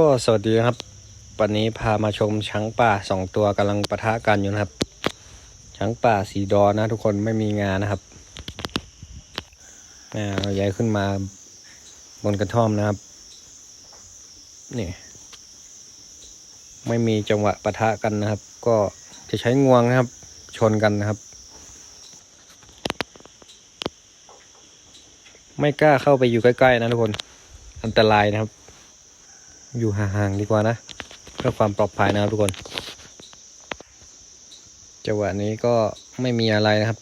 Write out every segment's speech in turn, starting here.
ก็สวัสดีนะครับ วันนี้พามาชมช้างป่าสองตัวกำลังปะทะกันอยู่นะครับ ช้างป่าสีดอนะ ทุกคนไม่มีงานนะครับอ่าเราย้ายขึ้นมาบนกระท่อมนะครับ นี่ ไม่มีจังหวะปะทะกันนะครับ ก็จะใช้งวงนะครับ ชนกันนะครับ ไม่กล้าเข้าไปอยู่ใกล้ๆนะทุกคน อันตรายนะครับ อยู่ห่างๆดีกว่านะเพื่อความปลอดภัยนะครับทุกคนจังหวะนี้ก็ไม่มีอะไรนะครับ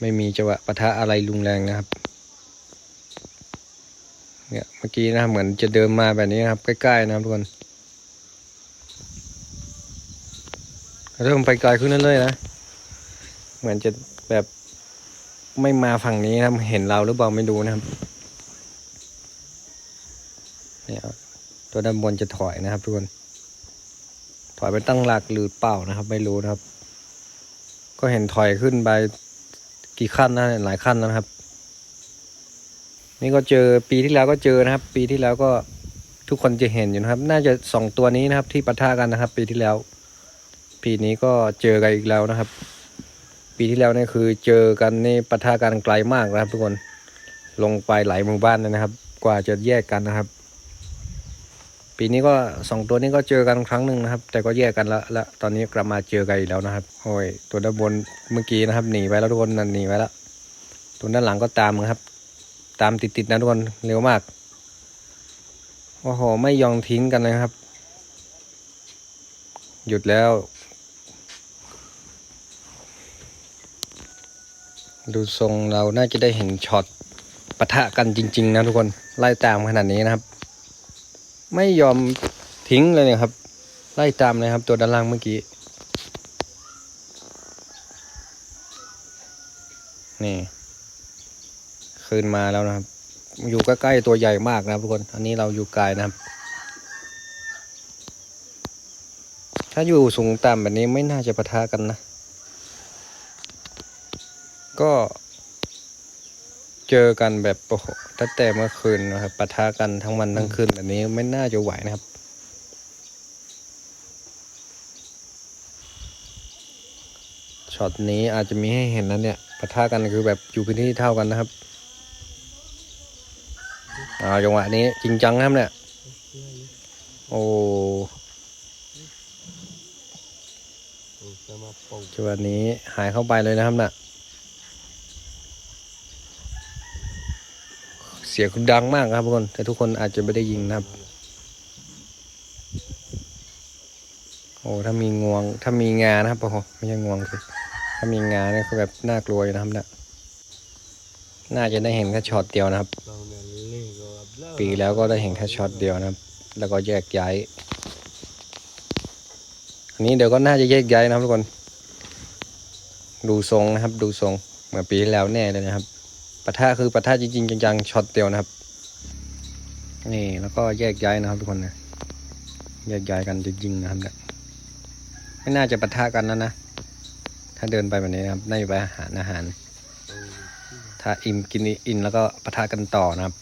ไม่มีจังหวะปะทะอะไรรุนแรงนะครับเนี่ยเมื่อกี้นะเหมือนจะเดินมาแบบนี้นะครับ ใกล้ๆนะครับทุกคนเริ่มไปไกลขึ้นเรื่อยๆนะ เหมือนจะแบบไม่มาฝั่งนี้นะครับ เห็นเราหรือเปล่าไม่รู้นะครับ เนี่ยตัวด้านบนจะถอยนะครับทุกคน ถอยไปตั้งหลักหรือเปล่านะครับ ไม่รู้นะครับ ก็เห็นถอยขึ้นไปกี่ขั้นนะหลายขั้นนะครับ นี่ก็เจอปีที่แล้วก็เจอนะครับ ปีที่แล้วก็ทุกคนจะเห็นอยู่นะครับ น่าจะสองตัวนี้นะครับ ที่ปะทะกันนะครับ ปีที่แล้ว ปีนี้ก็เจอกันอีกแล้วนะครับ ปีที่แล้วนี่คือเจอกันนี่ปะทะกันไกลมากนะครับ ทุกคนลงไปหลายหมู่บ้านเลยนะครับ กว่าจะแยกกันนะครับ ปีนี้ก็สองตัวนี้ก็เจอกันครั้งหนึ่งนะครับ แต่ก็แยกกันแล้วและตอนนี้กลับมาเจอกันอีกแล้วนะครับโอ้ยตัวด้านบนเมื่อกี้นะครับหนีไปแล้วทุกคนนั่นหนีไปแล้วตัวด้านหลังก็ตามครับ ตามติดๆนะทุกคนเร็วมากโอ้โหไม่ยอมทิ้งกันเลยครับ หยุดแล้ว ดูทรงเราน่าจะได้เห็นช็อตปะทะกันจริง ๆ นะทุกคนไล่ตามขนาดนี้นะครับ ไม่ยอมทิ้งเลยเนี่ยครับ ไล่ตามเลยครับ ตัวด้านล่างเมื่อกี้ นี่คืนมาแล้วนะครับ อยู่ใกล้ๆตัวใหญ่มากนะครับทุกคน อันนี้เราอยู่ไกลนะครับ ถ้าอยู่สูงต่ำแบบนี้ไม่น่าจะปะทะกันนะ ก็ เจอกันแบบโอ้โหตั้งแต่เมื่อคืนนะครับปะทะกันทั้งวันทั้งคืนแบบนี้ไม่น่าจะไหวนะครับช็อตนี้อาจจะมีให้เห็นนะเนี่ยปะทะกันคือแบบอยู่พื้นที่เท่ากันนะครับอ่าจังหวะนี้จริงจังนะครับเนี่ย โอ้จังหวะนี้หายเข้าไปเลยนะครับน่ะ สียงคุณดังมากครับทุกคน แต่ทุกคนอาจจะไม่ได้ยินนะครับ โอ้ถ้ามีงวง ถ้ามีงานะครับโอ้โหไม่ใช่งวงคือถ้ามีงาเนี่ยคือแบบน่ากลัวอยู่นะครับเนี่ยน่าจะได้เห็นแค่ช็อตเดียวนะครับ ปีแล้วก็ได้เห็นแค่ช็อตเดียวนะครับ แล้วก็แยกย้าย อันนี้เดี๋ยวก็น่าจะแยกย้ายนะครับทุกคน ดูทรงนะครับ ดูทรงเหมือนปีที่แล้วแน่เลยนะครับ ปะทะคือปะทะจริงๆจังๆช็อตเดียวนะครับ นี่แล้วก็แยกย้ายนะครับทุกคนนะแยกย้ายกันจริงๆนะครับเนี่ยไม่น่าจะปะทะกันแล้วนะถ้าเดินไปแบบนี้นะครับน่าจะไปอาหารอาหาร ถ้าอิ่มกินอิ่มแล้วก็ปะทะกันต่อนะครับ